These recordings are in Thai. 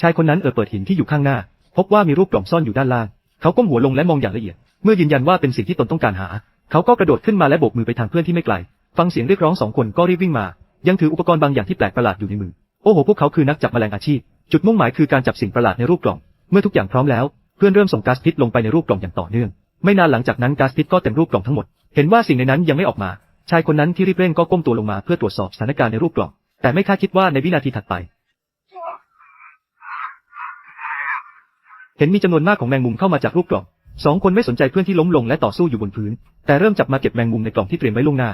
ชายคนนั้นเอ่ยเปิดหินที่อยู่ข้างหน้า พบว่ามีรูปกล่องซ่อนอยู่ด้านล่าง เขาก้มหัวลงและมองอย่างละเอียด เมื่อยืนยันว่าเป็นสิ่งที่ตนต้องการหา เขาก็กระโดดขึ้นมาและโบกมือไปทางเพื่อนที่ไม่ไกล ฟังเสียงเรียกร้องสองคนก็รีบวิ่งมา ยังถืออุปกรณ์บางอย่างที่แปลกประหลาดอยู่ในมือ โอ้โห พวกเขาคือนักจับแมลงอาชีพ จุดมุ่งหมายคือการจับสิ่งประหลาดในรูปกล่อง เมื่อทุกอย่างพร้อมแล้ว เพื่อนเริ่มส่งก๊าซพิษลงไปในรูปกล่องอย่างต่อเนื่อง ไม่นานหลังจากนั้นก๊าซพิษก็เต็มรูปกล่องทั้งหมด เห็นว่าสิ่งในนั้นยังไม่ออกมา ชายคนนั้นที่รีบเร่งก็ก้มตัวลงมาเพื่อตรวจสอบสถานการณ์ในรูปกล่อง แต่ไม่คาดคิดว่าในวินาทีถัดไป เห็นมีจำนวนมากของแมงมุมเข้ามาจากรูปกล่องสองคนไม่สนใจเพื่อนที่ล้มลงและต่อสู้อยู่บนพื้น แต่เริ่มจับมาเก็บแมงมุมในกล่องที่เตรียมไว้ล่วงหน้า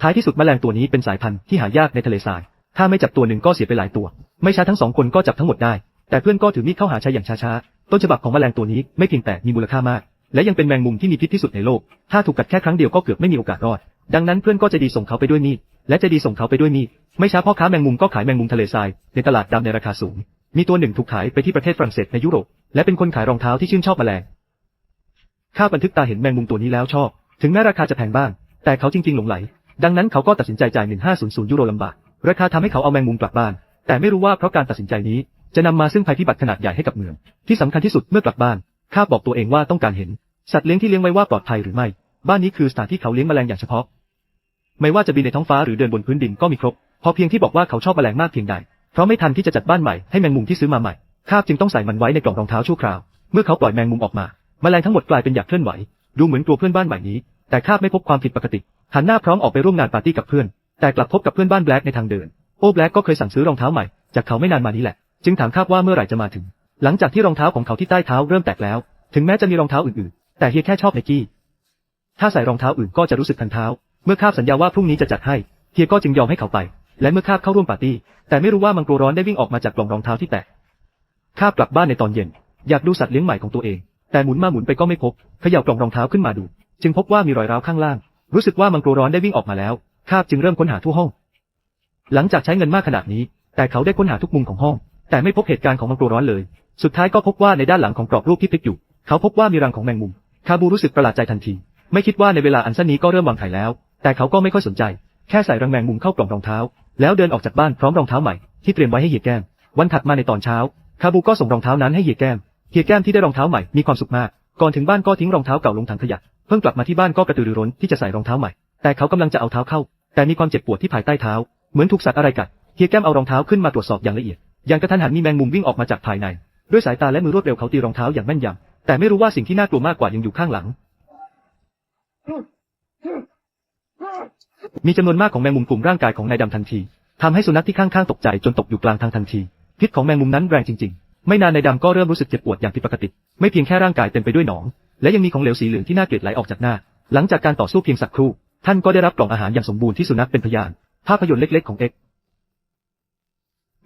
ท้ายที่สุดแมลงตัวนี้เป็นสายพันธุ์ที่หายากในทะเลทราย ถ้าไม่จับตัวหนึ่งก็เสียไปหลายตัว ไม่ช้าทั้งสองคนก็จับทั้งหมดได้ แต่เพื่อนก็ถือมีดเข้าหาชายอย่างช้าๆ ต้นฉบับของแมลงตัวนี้ไม่เพียงแต่มีมูลค่ามาก และยังเป็นแมงมุมที่มีพิษที่สุดในโลก ถ้าถูกกัดแค่ครั้งเดียวก็เกือบไม่มีโอกาสรอด ดังนั้นเพื่อนก็จะดีส่งเขาไปด้วยมีด และจะดีส่งเขาไปด้วยมีด ไม่ช้าพ่อค้าแมงมุมก็ขายแมงมุมทะเลทรายในตลาดดำในราคาสูง มีตัวหนึ่งถูกขายไปที่ประเทศฝรั่งเศสในยุโรป และเป็นคนขายรองเท้าที่ชื่นชอบแมลง ข้าบันทึกตาเห็นแมงมุมตัวนี้แล้วชอบ ถึงแม้ราคาจะแพงบ้าง แต่เขาจริงๆหลงไหล ดังนั้นเขาก็ตัดสินใจจ่าย 1500 ยูโรลำบาก ราคาทำให้เขาเอาแมงมุมกลับบ้าน แต่ไม่รู้ว่าเพราะการตัดสินใจนี้จะนำมาซึ่งภัยพิบัติขนาดใหญ่ให้กับเมือง ที่สำคัญที่สุดเมื่อกลับบ้าน ข้าบอกตัวเองว่าต้องการเห็น สัตว์เลี้ยงที่เลี้ยงไว้ว่าปลอดภัยหรือไม่ บ้านนี้คือสถานที่เขาเลี้ยงแมลงอย่างเฉพาะ ไม่ว่าจะบินในท้องฟ้าหรือเดินบนพื้นดินก็มีครบ พอเพียงที่บอกว่าเขาชอบแมลงมากเพียงใด เพราะไม่ทันที่จะจัดบ้านใหม่ให้แมงมุมที่ซื้อมาใหม่ข้าจึงต้องใส่มันไว้ในกล่องรองเท้าชั่วคราว เมื่อเขาปล่อยแมงมุมออกมา แมลงทั้งหมดกลายเป็นอยากเคลื่อนไหว ดูเหมือนกลัวเพื่อนบ้านใหม่นี้ แต่ข้าไม่พบความผิดปกติ หันหน้าพร้อมออกไปร่วมงานปาร์ตี้กับเพื่อน แต่กลับพบกับเพื่อนบ้านแบล็กในทางเดิน โอ้แบล็กก็เคยสั่งซื้อรองเท้าใหม่ จากเขาไม่นานมานี้แหละ จึงถามข้าว่าเมื่อไหร่จะมาถึง หลังจากที่รองเท้าของเขาที่ใต้เท้าเริ่มแตกแล้ว ถึงแม้จะมีรองเท้าอื่นๆ แต่เฮียแค่ชอบไนกี้ ถ้าใส่รองเท้าอื่นก็จะรู้สึกคันเท้า เมื่อข้าสัญญาว่าพรุ่งนี้จะจัดให้ เฮียก็จึงยอมให้เขาไป และเมื่อข้าเข้าร่วมปาร์ตี้ แต่ไม่รู้ว่ามังกรร้อนได้วิ่งออกมาจากกล่องรองเท้าที่แตกข้ากลับบ้านในตอนเย็น อยากดูสัตว์เลี้ยงใหม่ของตัวเอง แต่หมุนมาหมุนไปก็ไม่พบเขย่ากล่องรองเท้าขึ้นมาดู จึงพบว่ามีรอยร้าวข้างล่าง รู้สึกว่ามังกรร้อนได้วิ่งออกมาแล้วข้าจึงเริ่มค้นหาทั่วห้อง หลังจากใช้เงินมากขนาดนี้ แต่เขาได้ค้นหาทุกมุมของห้อง แต่ไม่พบเหตุการณ์ของมังกรร้อนเลย สุดท้ายก็พบว่าในด้านหลังของกรอบรูปที่พลิกอยู่ เขาพบว่ามีรังของแมงมุมคาบูรู้สึกประหลาดใจทันที ไม่คิดว่าในเวลาอันสั้นนี้ก็เริ่มวางไข่แล้ว แต่เขาก็ไม่ค่อยสนใจ แค่ใส่รังแมงมุมเข้ากล่องรองเท้า แล้วเดินออกจากบ้านพร้อมรองเท้าใหม่ที่เตรียมไว้ให้เฮียแก้ม วันถัดมาในตอนเช้า คาบูก็ส่งรองเท้านั้นให้เฮียแก้มเฮียแก้มที่ได้รองเท้าใหม่มีความสุขมาก ก่อนถึงบ้านก็ทิ้งรองเท้าเก่าลงถังขยะ เพิ่งกลับมาที่บ้านก็กระตือรือร้นที่จะใส่รองเท้าใหม่ แต่เขากำลังจะเอาเท้าเข้า แต่มีความเจ็บปวดที่ภายใต้เท้า เหมือนถูกสัตว์อะไรกัดเฮียแก้มเอารองเท้าขึ้นมาตรวจสอบอย่างละเอียด อย่างกระทันหันมีแมงมุมวิ่งออกมาจากภายใน ด้วยสายตาและมือรวดเร็วเขาตีรองเท้าอย่างแม่นยำแต่ไม่รู้ว่าสิ่งที่น่ากลัวมากกว่ายังอยู่ข้างหลัง มีจำนวนมากของแมงมุมกลุ่มร่างกายของนายดำทันทีทำให้สุนัขที่ข้างๆตกใจจนตกอยู่กลางทางทันทีพิษของแมงมุมนั้นแรงจริงๆ ไม่นานนายดำก็เริ่มรู้สึกเจ็บปวดอย่างผิดปกติ ไม่เพียงแค่ร่างกายเต็มไปด้วยหนอง และยังมีของเหลวสีเหลืองที่น่าเกลียดไหลออกจากหน้า หลังจากการต่อสู้เพียงสักครู่ ท่านก็ได้รับกล่องอาหารอย่างสมบูรณ์ที่สุนัขเป็นพยาน ภาพยนตร์เล็กๆของเอ็ก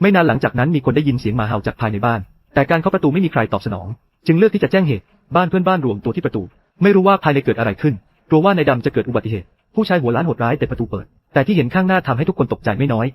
ไม่นานหลังจากนั้นมีคนได้ยินเสียงหมาเห่าจากภายในบ้าน แต่การเคาประตูไม่มีใครตอบสนอง จึงเลือกที่จะแจ้งเหตุ บ้านเพื่อนบ้านรวมตัวที่ประตู ไม่รู้ว่าภายในเกิดอะไรขึ้น กลัวว่านายดำจะเกิดอุบัติเหตุ ผู้ชายหัวล้านโหดร้ายแต่ประตูเปิด แต่ที่เห็นข้างหน้าทำให้ทุกคนตกใจไม่น้อย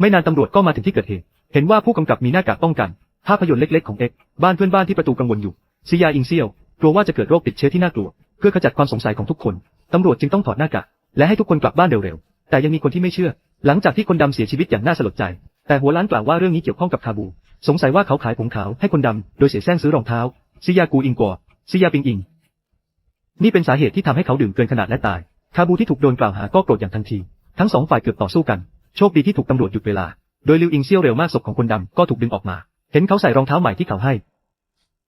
ไม่นานตำรวจก็มาถึงที่เกิดเหตุ เห็นว่าผู้กำกับมีหน้ากากป้องกัน ภาพยนตร์เล็กๆของเอ็กบ้านเพื่อนบ้านที่ประตูกังวลอยู่ซิยาอิงเซียวกลัวว่าจะเกิดโรคติดเชื้อที่น่ากลัว เพื่อขจัดความสงสัยของทุกคนตำรวจจึงต้องถอดหน้ากากและให้ทุกคนกลับบ้านเร็วๆ แต่ยังมีคนที่ไม่เชื่อ หลังจากที่คนดำเสียชีวิตอย่างน่าสลดใจ แต่หัวล้านกล่าวว่าเรื่องนี้เกี่ยวข้องกับคาบู สงสัยว่าเขาขายผงขาวให้คนดำ โดยเสียแซงซื้อรองเท้าซิยากูอิงกัวซิยาปิงอิง นี่เป็นสาเหตุที่ทำให้เขาดื่มเกินขนาดและตาย คาบูที่ถูกโดนกล่าวหาก็โกรธอย่างทันที ทั้งสองฝ่ายเกือบต่อสู้กัน โชคดีที่ถูกตำรวจหยุดเวลา โดยลิวอิงเซี่ยวเร็วมากศพของคนดำก็ถูกดึงออกมา เห็นเขาใส่รองเท้าใหม่ที่เขาให้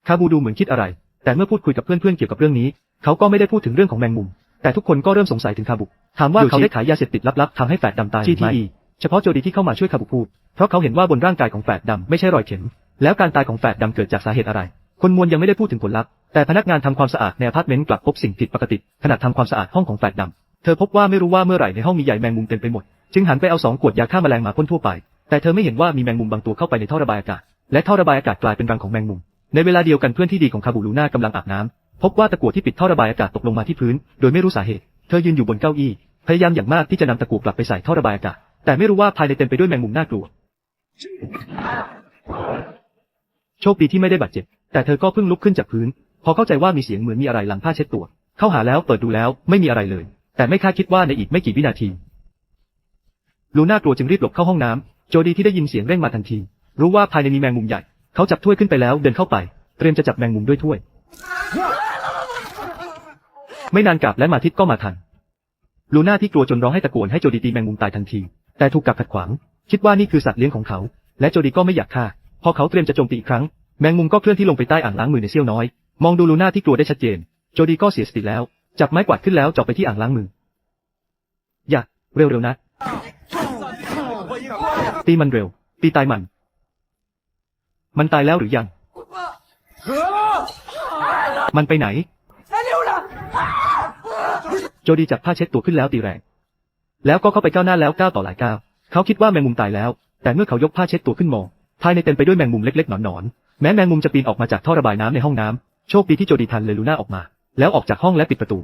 คาบูดูเหมือนคิดอะไร แต่เมื่อพูดคุยกับเพื่อนๆเกี่ยวกับเรื่องนี้ เขาก็ไม่ได้พูดถึงเรื่องของแมงมุม แต่ทุกคนก็เริ่มสงสัยถึงคาบุ ถามว่าเขาได้ขายยาเสพติดลับๆทำให้แฝดดำตายหรือไม่ GTE เฉพาะโจดีที่เข้ามาช่วยคาบุพูด เพราะเขาเห็นว่าบนร่างกายของแฝดดำไม่ใช่รอยเข็ม แล้วการตายของแฝดดำเกิดจากสาเหตุอะไร คนมวลยังไม่ได้พูดถึงผลลัพธ์ แต่พนักงานทำความสะอาดในอพาร์ตเมนต์กลับพบสิ่งผิดปกติขณะทำความสะอาดห้องของแฝดดำ เธอพบว่าไม่รู้ว่าเมื่อไหร่ในห้องมีใยแมงมุมเต็มไปหมด จึงหันไปเอาสองขวดยาฆ่าแมลงมาพ่นทั่วไป แต่เธอไม่เห็นว่ามีแมงมุมบางตัวเข้าไปในท่อระบายอากาศ และท่อระบายอากาศกลายเป็นรังของแมงมุม ในเวลาเดียวกันเพื่อนที่ดีของคาบูลูน่ากำลังอาบน้ำพบว่าตะกั่วที่ปิดท่อระบายอากาศตกลงมาที่พื้น โดยไม่รู้สาเหตุ เธอยืนอยู่บนเก้าอี้ พยายามอย่างมากที่จะนำตะกั่วกลับไปใส่ท่อระบายอากาศ แต่ไม่รู้ว่าภายในเต็มไปด้วยแมงมุมน่ากลัว โชคดีที่ไม่ได้บาดเจ็บ แต่เธอก็เพิ่งลุกขึ้นจากพื้น พอเข้าใจว่ามีเสียงเหมือนมีอะไรหลังผ้าเช็ดตัว เข้าหาแล้วเปิดดูแล้วไม่มีอะไรเลย แต่ไม่คาดคิดว่าในอีกไม่กี่วินาทีลูน่ากลัวจึงรีบหลบเข้าห้องน้ำโจดีที่ได้ยินเสียงเร่งมาทันที รู้ว่าภายในมีแมงมุมใหญ่ เขาจับถ้วยขึ้นไปแล้วเดินเข้าไป เตรียมจะจับแมงมุมด้วยถ้วย ไม่นานกลับและมาทิตก็มาทันลูน่าที่กลัวจนร้องให้ตะโกนให้โจดีตีแมงมุมตายทันที แต่ถูกกักขัดขวาง คิดว่านี่คือสัตว์เลี้ยงของเขา และโจดีก็ไม่อยากฆ่า พอเขาเตรียมจะโจมตีอีกครั้ง แมงมุมก็เคลื่อนที่ลงไปใต้อ่างล้างมือในเสี้ยวน้อย มองดูลูน่าที่กลัวได้ชัดเจน โจดีก็เสียสติแล้ว จับไม้กวาดขึ้นแล้วจ่อไปที่อ่างล้างมือ อย่า เร็วๆนะ ตีมันเร็ว ตีตายมัน มันตายแล้วหรือยัง มันไปไหน โจดีจับผ้าเช็ดตัวขึ้นแล้วตีแรง แล้วก็เข้าไปก้าวหน้าแล้วก้าวต่อหลายก้าว เขาคิดว่าแมงมุมตายแล้ว แต่เมื่อเขายกผ้าเช็ดตัวขึ้นมองภายในเต็มไปด้วยแมงมุมเล็กๆหนอนๆ แม้แมงมุมจะปีนออกมาจากท่อระบายน้ำในห้องน้ำโชคดีที่โจดีทันเลยลูน่าออกมา แล้วออกจากห้องและปิดประตู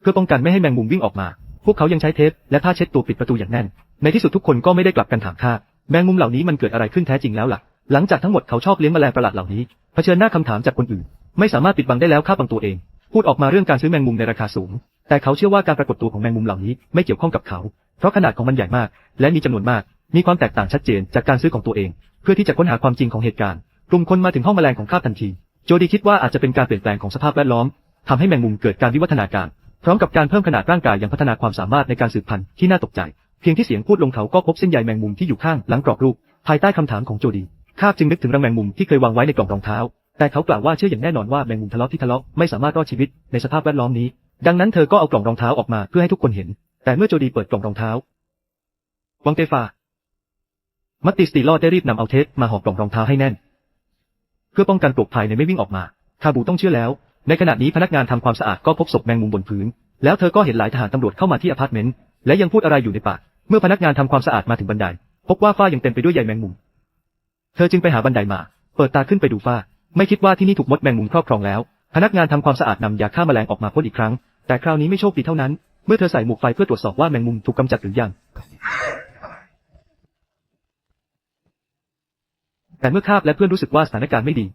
เพื่อป้องกันไม่ให้แมงมุมวิ่งออกมา พวกเขายังใช้เทปและผ้าเช็ดตัวปิดประตูอย่างแน่น ในที่สุดทุกคนก็ไม่ได้กลับกันถามค่าแมงมุมเหล่านี้มันเกิดอะไรขึ้นแท้จริงแล้วล่ะ หลังจากทั้งหมดเขาชอบเลี้ยงแมลงประหลาดเหล่านี้ เผชิญหน้าคำถามจากคนอื่น ไม่สามารถปิดบังได้แล้วค่าบังตัวเอง พูดออกมาเรื่องการซื้อแมงมุมในราคาสูง แต่เขาเชื่อว่าการปรากฏตัวของแมงมุมเหล่านี้ไม่เกี่ยวข้องกับเขา เพราะขนาดของมันใหญ่มาก และมีจำนวนมาก มีความแตกต่างชัดเจนจากการซื้อของตัวเอง เพื่อที่จะค้นหาความจริงของเหตุการณ์ กลุ่มคนมาถึงห้องแมลงของข้าทันที โจดีคิดว่าอาจจะเป็นการเปลี่ยนแปลงของสภาพแวดล้อมทำให้แมงมุมเกิดการวิวัฒนาการ พร้อมกับการเพิ่มขนาดร่างกายยังพัฒนาความสามารถในการสืบพันธุ์ที่น่าตกใจ เพียงที่เสียงพูดลงเขาก็พบเส้นใยแมงมุมที่อยู่ข้างหลังกรอบรูป ภายใต้คำถามของโจดีข้าจึงนึกถึงรังแมงมุมที่เคยวางไว้ในกล่องรองเท้า แต่เขากล่าวว่าเชื่ออย่างแน่นอนว่าแมงมุมทะเลาะที่ทะเลาะไม่สามารถรอดชีวิตในสภาพแวดล้อมนี้ ดังนั้นเธอก็เอากล่องรองเท้าออกมาเพื่อให้ทุกคนเห็น แต่เมื่อโจดีเปิดกล่องรองเท้า วังเตฟา มัตติสติลอดได้รีบนำเอาเทปมาห่อกล่องรองเท้าให้แน่น พื่อป้องกันปลวกภายในไม่วิ่งออกมาคาบูต้องเชื่อแล้ว ในขณะนี้พนักงานทำความสะอาดก็พบศพแมงมุมบนพื้น แล้วเธอก็เห็นหลายทหารตำรวจเข้ามาที่อพาร์ตเมนต์และยังพูดอะไรอยู่ในปาก เมื่อพนักงานทำความสะอาดมาถึงบันได พบว่าฝ้ายังเต็มไปด้วยใยแมงมุม เธอจึงไปหาบันไดมา เปิดตาขึ้นไปดูฝ้า ไม่คิดว่าที่นี่ถูกมดแมงมุมครอบครองแล้ว พนักงานทำความสะอาดนำยาฆ่าแมลงออกมาพ่นอีกครั้ง แต่คราวนี้ไม่โชคดีเท่านั้น เมื่อเธอใส่หมวกไฟเพื่อตรวจสอบว่าแมงมุมถูกกำจัดหรือยัง แต่เมื่อคาบและเพื่อนรู้สึกว่าสถานการณ์ไม่ดี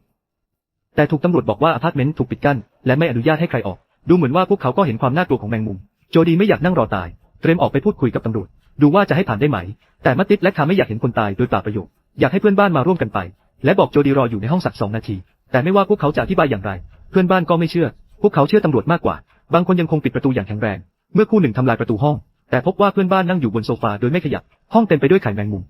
แต่ถูกตำรวจบอกว่าอพาร์ตเมนต์ถูกปิดกั้นและไม่อนุญาตให้ใครออก ดูเหมือนว่าพวกเขาก็เห็นความน่ากลัวของแมงมุม โจดีไม่อยากนั่งรอตาย เตรียมออกไปพูดคุยกับตำรวจ ดูว่าจะให้ผ่านได้ไหม แต่มัตติสและคาไม่อยากเห็นคนตายโดยเปล่าประโยชน์ อยากให้เพื่อนบ้านมาร่วมกันไป และบอกโจดีรออยู่ในห้องสักสองนาที แต่ไม่ว่าพวกเขาจะอธิบายอย่างไร เพื่อนบ้านก็ไม่เชื่อ พวกเขาเชื่อตำรวจมากกว่า บางคนยังคงปิดประตูอย่างแข็งแรง เมื่อคู่หนึ่งทำลายประตูห้อง แต่พบว่าเพื่อนบ้านนั่งอยู่บนโซฟาโดยไม่ขยับ ห้องเต็มไปด้วยไข่แมงมุม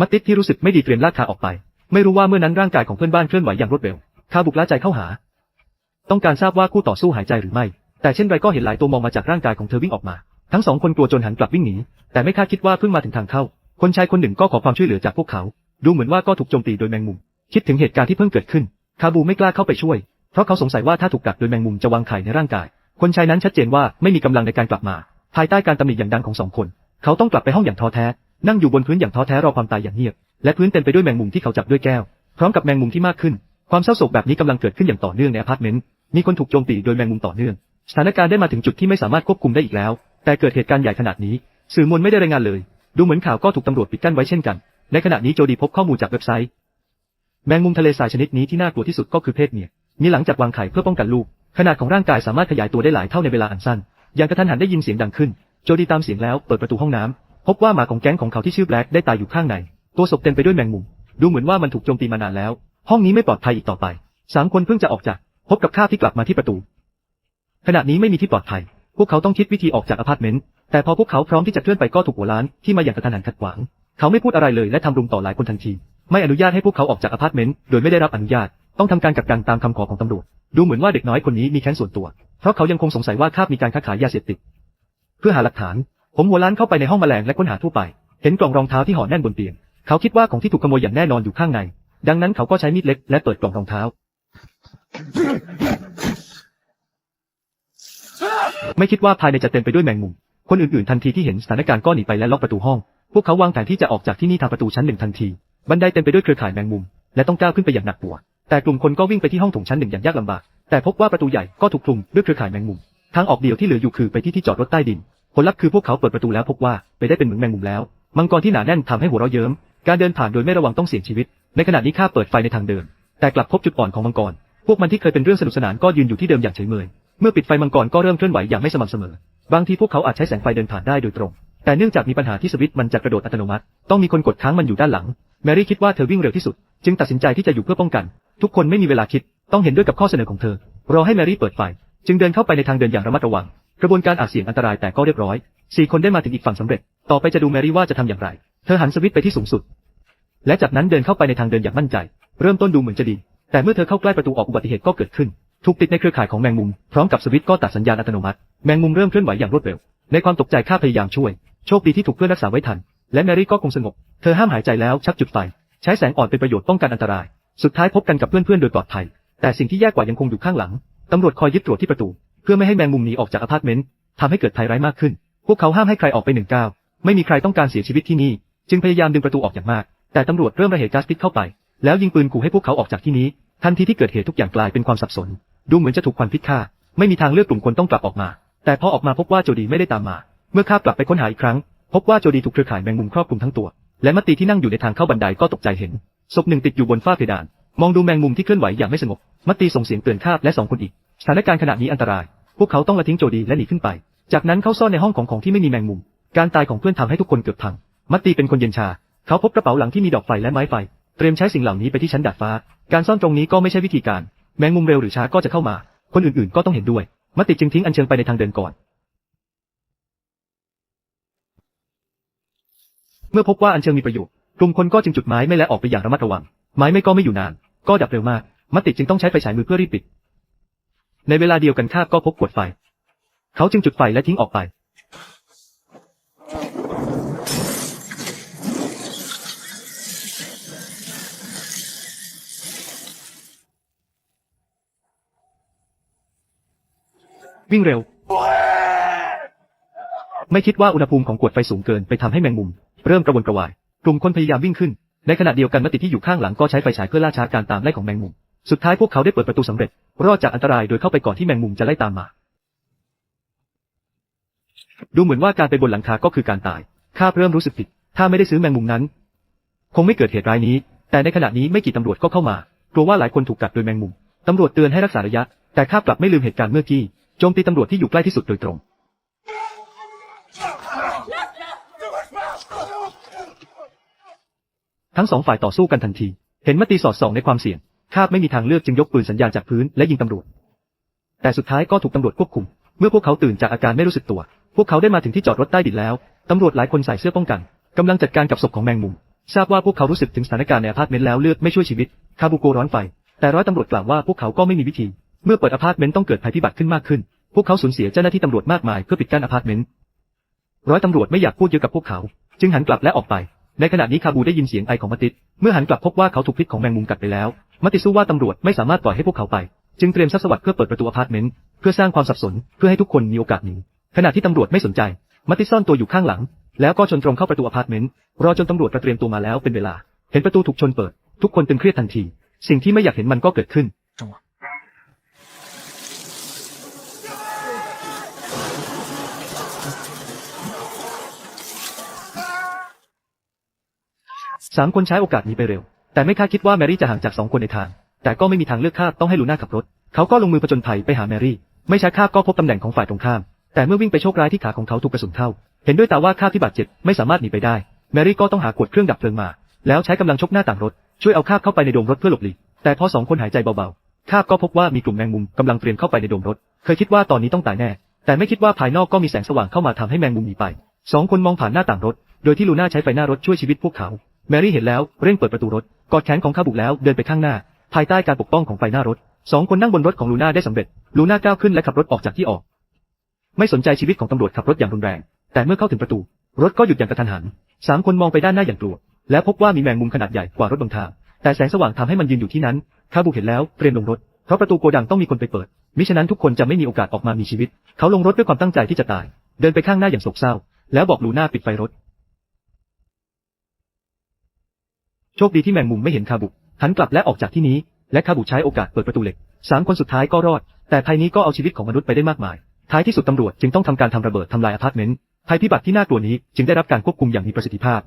มัตติสที่รู้สึกไม่ดีเตรียมลากขาออกไป ไม่รู้ว่าเมื่อนั้นร่างกายของเพื่อนบ้านเคลื่อนไหวอย่างรวดเร็วคาบุกล้าใจเข้าหา ต้องการทราบว่าคู่ต่อสู้หายใจหรือไม่ แต่เช่นไรก็เห็นหลายตัวมองมาจากร่างกายของเธอวิ่งออกมา ทั้งสองคนกลัวจนหันกลับวิ่งหนีแต่ไม่คาดคิดว่าเพิ่งมาถึงทางเข้า คนชายคนหนึ่งก็ขอความช่วยเหลือจากพวกเขา ดูเหมือนว่าก็ถูกโจมตีโดยแมงมุม คิดถึงเหตุการณ์ที่เพิ่งเกิดขึ้น คาบูไม่กล้าเข้าไปช่วย เพราะเขาสงสัยว่าถ้าถูกกัดโดยแมงมุมจะวางไข่ในร่างกาย คนชายนั้นชัดเจนว่าไม่มีกำลังในการกลับมา ภายใต้การตำหนิอย่างดังของสองคน เขาต้องกลับไปห้องอย่างท้อแท้ นั่งอยู่บนพื้นอย่างท้อแท้รอความตายอย่างเงียบ และพื้นเต็มไปด้วยแมงมุมที่เขาจับด้วยแก้ว พร้อมกับแมงมุมที่มากขึ้น ความเศร้าโศกแบบนี้กำลังเกิดขึ้นอย่างต่อเนื่องในอพาร์ตเมนต์ มีคนถูกโจมตีโดยแมงมุมต่อเนื่อง สถานการณ์ได้มาถึงจุดที่ไม่สามารถควบคุมได้อีกแล้ว แต่เกิดเหตุการณ์ใหญ่ขนาดนี้ สื่อมวลไม่ได้รายงานเลย ดูเหมือนข่าวก็ถูกตำรวจปิดกั้นไว้เช่นกัน ในขณะนี้โจดีพบข้อมูลจากเว็บไซต์ แมงมุมทะเลทรายชนิดนี้ที่น่ากลัวที่สุดก็คือเพศเมีย มีหลังจากวางไข่เพื่อป้องกันลูก ขนาดของร่างกายสามารถขยายตัวได้หลายเท่าในเวลาอันสั้น อย่างกระทันหันได้ยินเสียงดังขึ้น โจดีตามเสียงแล้วเปิดประตูห้องน้ำ พบว่าหมาของแก๊งของเขาที่ชื่อแบล็กได้ตายอยู่ข้างใน ตัวศพเต็มไปด้วยแมงมุม ดูเหมือนว่ามันถูกโจมตีมานานแล้ว ห้องนี้ไม่ปลอดภัยอีกต่อไป สามคนเพิ่งจะออกจาก พบกับข้าที่กลับมาที่ประตู ขณะนี้ไม่มีที่ปลอดภัย พวกเขาต้องคิดวิธีออกจากอพาร์ตเมนต์ แต่พอพวกเขาพร้อมที่จะเคลื่อนไปก็ถูกหัวล้านที่มาอย่างกระทันหันขัดขวาง เขาไม่พูดอะไรเลยและทำรุมต่อหลายคนทันที ไม่อนุญาตให้พวกเขาออกจากอพาร์ตเมนต์โดยไม่ได้รับอนุญาต ต้องทำการกักกันตามคำขอของตำรวจ ดูเหมือนว่าเด็กน้อยคนนี้มีแค้นส่วนตัว เพราะเขายังคงสงสัยว่าคามีการค้าขายยาเสพติด เพื่อหาหลักฐาน ผมหัวล้านเข้าไปในห้องแมลงและค้นหาทั่วไป เห็นกล่องรองเท้าที่ห่อแน่นบนเตียง เขาคิดว่าของที่ถูกขโมยอย่างแน่นอนอยู่ข้างใน ดังนั้นเขาก็ใช้มีดเล็กและเปิดกล่องรองเท้า ไม่คิดว่าภายในจะเต็มไปด้วยแมงมุม คนอื่นๆทันทีที่เห็นสถานการณ์ก็หนีไปและล็อกประตูห้อง พวกเขาวางแผนที่จะออกจากที่นี่ทางประตูชั้นหนึ่งทันที บันไดเต็มไปด้วยเครือข่ายแมงมุม และต้องก้าวขึ้นไปอย่างหนักหน่วงแต่กลุ่มคนก็วิ่งไปที่ห้องถงชั้นหนึ่งอย่างยากลำบาก แต่พบว่าประตูใหญ่ก็ถูกคลุมด้วยเครือข่ายแมงมุม ทางออกเดียวที่เหลืออยู่คือไปที่ที่จอดรถใต้ดิน ผลลัพธ์คือพวกเขาเปิดประตูแล้วพบว่าไปได้เป็นเหมือนแมงมุมแล้ว มังกรที่หนาแน่นทำให้หัวเราะเยิ้ม การเดินผ่านโดยไม่ระวังต้องเสี่ยงชีวิต ในขณะนี้ข้าเปิดไฟในทางเดิน แต่กลับพบจุดอ่อนของมังกร พวกมันที่เคยเป็นเรื่องสนุกสนานก็ยืนอยู่ที่เดิมอย่างเฉยเมย เมื่อปิดไฟมังกรก็เริ่มเคลื่อนไหวอย่างไม่สม่ำเสมอ บางทีพวกเขาอาจใช้แสงไฟเดินผ่านได้โดยตรง แต่เนื่องจากมีปัญหาที่สวิตช์มันจะกระโดดอัตโนมัติ ต้องมีคนกดค้างมันอยู่ด้านหลัง แมรี่คิดว่าเธอวิ่งเร็วที่สุด จึงตัดสินใจที่จะอยู่เพื่อป้องกัน ทุกคนไม่มีเวลาคิด ต้องเห็นด้วยกับข้อเสนอของเธอ รอให้แมรี่เปิดไฟ จึงเดินเข้าไปในทางเดินอย่างระมัดระวัง กระบวนการอาจเสี่ยงอันตรายแต่ก็เรียบร้อยสี่คนได้มาถึงอีกฝั่งสำเร็จ ต่อไปจะดูแมรี่ว่าจะทำอย่างไร เธอหันสวิตไปที่สูงสุด และจากนั้นเดินเข้าไปในทางเดินอย่างมั่นใจ เริ่มต้นดูเหมือนจะดี แต่เมื่อเธอเข้าใกล้ประตูออกอุบัติเหตุก็เกิดขึ้น ถูกติดในเครือข่ายของแมงมุม พร้อมกับสวิตก็ตัดสัญญาณอัตโนมัติ แมงมุมเริ่มเคลื่อนไหวอย่างรวดเร็ว ในความตกใจข้าพยายามช่วย โชคดีที่ถูกเพื่อนรักษาไว้ทัน และแมรี่ก็คงสงบ เธอห้ามหายใจแล้วชักจุดไฟ ใช้แสงอ่อนเป็นประโยชน์ป้องกันอันตราย สุดท้ายพบกันกับเพื่อนๆโดยปลอดภัย แต่สิ่งที่แย่กว่ายังคงอยู่ข้างหลังตำรวจคอยยึดตรวจที่ประตู เพื่อไม่ให้แมงมุมหนีออกจากอพาร์ตเมนต์ทำให้เกิดภัยร้ายมากขึ้น พวกเขาห้ามให้ใครออกไปหนึ่งก้าวไม่มีใครต้องการเสียชีวิตที่นี่ จึงพยายามดึงประตูออกอย่างมาก แต่ตำรวจเริ่มระเหตุก๊าซพิษเข้าไป แล้วยิงปืนขู่ให้พวกเขาออกจากที่นี้ ทันทีที่เกิดเหตุทุกอย่างกลายเป็นความสับสน ดูเหมือนจะถูกควันพิษฆ่า ไม่มีทางเลือกกลุ่มคนต้องกลับออกมา แต่พอออกมาพบว่าโจดีไม่ได้ตามมา เมื่อข้ากลับไปค้นหาอีกครั้ง พบว่าโจดีถูกเครือข่ายแมงมุมครอบคลุมทั้งตัว และมัตตีที่นั่งอยู่ในทางเข้าบันไดก็ตกใจเห็นศพหนึ่งติดอยู่บนฝ้าเพดาน มองดูแมงมุมที่เคลื่อนไหวอย่างไม่สงบ มัตตีส่งเสียงเตือนคาบและสองคนอีก สถานการณ์ขณะนี้อันตราย พวกเขาต้องละทิ้งโจดีและหนีขึ้นไป จากนั้นเขาซ่อนในห้องของของที่ไม่มีแมงมุม การตายของเพื่อนทำให้ทุกคนเกือบพัง มัตตีเป็นคนเย็นชา เขาพบกระเป๋าหลังที่มีดอกไฟและไม้ไฟ เตรียมใช้สิ่งเหล่านี้ไปที่ชั้นดาดฟ้า การซ่อนตรงนี้ก็ไม่ใช่วิธีการ แมงมุมเร็วหรือช้าก็จะเข้ามา คนอื่นๆ ก็ต้องเห็นด้วย มัตติจึงทิ้งอัญเชิญไปในทางเดินก่อน เมื่อพบว่าอัญเชิญมีประโยชน์ กลุ่มคนก็จึงจุดไม้ไม่และออกไปอย่างระมัดระวัง ไม้ไม่ก็ไม่อยู่นาน ก็ดับเร็วมาก มัตติจึงต้องใช้ไฟฉายมือเพื่อรีบปิด ในเวลาเดียวกันข้าก็พบขวดไฟ เขาจึงจุดไฟและทิ้งออกไป วิ่งเร็ว ไม่คิดว่าอุณหภูมิของขวดไฟสูงเกินไปทำให้แมงมุม เริ่มกระวนกระวาย กลุ่มคนพยายามวิ่งขึ้น ในขณะเดียวกันมติที่อยู่ข้างหลังก็ใช้ไฟฉายเพื่อล่าช้าการตามไล่ของแมงมุม สุดท้ายพวกเขาได้เปิดประตูสำเร็จ รอดจากอันตรายโดยเข้าไปก่อนที่แมงมุมจะไล่ตามมา ดูเหมือนว่าการไปบนหลังคาก็คือการตาย ข้าเริ่มรู้สึกผิด ถ้าไม่ได้ซื้อแมงมุมนั้น คงไม่เกิดเหตุร้ายนี้ แต่ในขณะนี้ไม่กี่ตำรวจก็เข้ามากลัวว่าหลายคนถูกกัดโดยแมงมุม ตำรวจเตือนให้รักษาระยะ แต่ข้ากลับไม่ลืมเหตุการณ์เมื่อกี้ โจมตีตำรวจที่อยู่ใกล้ที่สุดโดยตรง ทั้งสองฝ่ายต่อสู้กันทันที เห็นมติสอดส่องในความเสี่ยง คาบไม่มีทางเลือกจึงยกปืนสัญญาณจากพื้นและยิงตำรวจ แต่สุดท้ายก็ถูกตำรวจควบคุม เมื่อพวกเขาตื่นจากอาการไม่รู้สึกตัว พวกเขาได้มาถึงที่จอดรถใต้ดินแล้ว ตำรวจหลายคนใส่เสื้อป้องกันกำลังจัดการกับศพของแมงมุม ทราบว่าพวกเขารู้สึกถึงสถานการณ์ในอพาร์ตเมนต์แล้วเลือกไม่ช่วยชีวิต คาบูโกร้อนไฟ แต่ร้อยตำรวจกล่าวว่าพวกเขาก็ไม่มีวิธี เมื่อเปิดอพาร์ตเมนต์ต้องเกิดภัยพิบัติขึ้นมากขึ้น พวกเขาสูญเสียเจ้าหน้าที่ตำรวจมากมายเพื่อปิดกั้นอพาร์ตเมนต์ ร้อยตำรวจไม่อยากพูดเยอะกับพวกเขา จึงหันกลับและออกไป ในขณะนี้คาบูได้ยินเสียงไอของมัติด เมื่อหันกลับพบว่าเขาถูกพิษของแมงมุมกัดไปแล้ว มัติสู้ว่าตำรวจไม่สามารถปล่อยให้พวกเขาไป จึงเตรียมทรัพย์สวัสดิ์เพื่อเปิดประตูอพาร์ตเมนต์เพื่อสร้างความสับสนเพื่อให้ทุกคนมีโอกาสหนีขณะที่ตำรวจไม่สนใจมัติซ่อนตัวอยู่ข้างหลัง แล้วก็ชนตรงเข้าประตูอพาร์ตเมนต์รอจนตำรวจเตรียมตัวมาแล้วเป็นเวลา เห็นประตูถูกชนเปิด ทุกคนตึงเครียดทันที สิ่งที่ไม่อยากเห็นมันก็เกิดขึ้นสามคนใช้โอกาสนี้ไปเร็ว แต่ไม่คาดคิดว่าแมรี่จะห่างจากสองคนในทาง แต่ก็ไม่มีทางเลือกคาบต้องให้ลูน่าขับรถ เขาก็ลงมือผจญภัยไปหาแมรี่ ไม่ช้าคาบก็พบตำแหน่งของฝ่ายตรงข้าม แต่เมื่อวิ่งไปโชคร้ายที่ขาของเขาถูกกระสุนเข้า เห็นด้วยตาว่าคาบที่บาดเจ็บไม่สามารถหนีไปได้ แมรี่ก็ต้องหาขวดเครื่องดับเพลิงมา แล้วใช้กำลังชกหน้าต่างรถ ช่วยเอาคาบเข้าไปในโดมรถเพื่อหลบหลีก แต่พอสองคนหายใจเบาๆคาบก็พบว่ามีกลุ่มแมงมุมกำลังเตรียมเข้าไปในโดมรถ เคยคิดว่าตอนนี้ต้องตายแน่ แต่ไม่คิดว่าภายนอกก็มีแสงสว่างเข้ามาทำให้แมงมุมหนีไป สองคนมองผ่านหน้าต่างรถ โดยที่ลูน่าใช้ไฟหน้ารถช่วยชีวิตพวกเขา แมรี่เห็นแล้วเร่งเปิดประตูรถ กอดแขนของคาบุแล้วเดินไปข้างหน้า ภายใต้การปกป้องของไฟหน้ารถ สองคนนั่งบนรถของลูน่าได้สำเร็จ ลูน่าก้าวขึ้นและขับรถออกจากที่ออก ไม่สนใจชีวิตของตำรวจขับรถอย่างรุนแรง แต่เมื่อเข้าถึงประตู รถก็หยุดอย่างกระทันหัน สามคนมองไปด้านหน้าอย่างกลัว แล้วพบว่ามีแมงมุมขนาดใหญ่กว่ารถบางทาง แต่แสงสว่างทำให้มันยืนอยู่ที่นั้น คาบุเห็นแล้วเตรียมลงรถ เพราะประตูโกดังต้องมีคนไปเปิด มิฉะนั้นทุกคนจะไม่มีโอกาสออกมามีชีวิต เขาลงรถด้วยความตั้งใจที่จะตาย เดินไปข้างหน้าอย่างโศกเศร้า แล้วบอกลูน่าปิดไฟรถ โชคดีที่แมงมุมไม่เห็นคาบุหันกลับและออกจากที่นี้ และคาบุใช้โอกาสเปิดประตูเหล็กสามคนสุดท้ายก็รอด แต่ภัยนี้ก็เอาชีวิตของมนุษย์ไปได้มากมาย ท้ายที่สุดตำรวจจึงต้องทำการทำระเบิดทำลายอพาร์ตเมนต์ภัยพิบัติที่น่ากลัวนี้จึงได้รับการควบคุมอย่างมีประสิทธิภาพ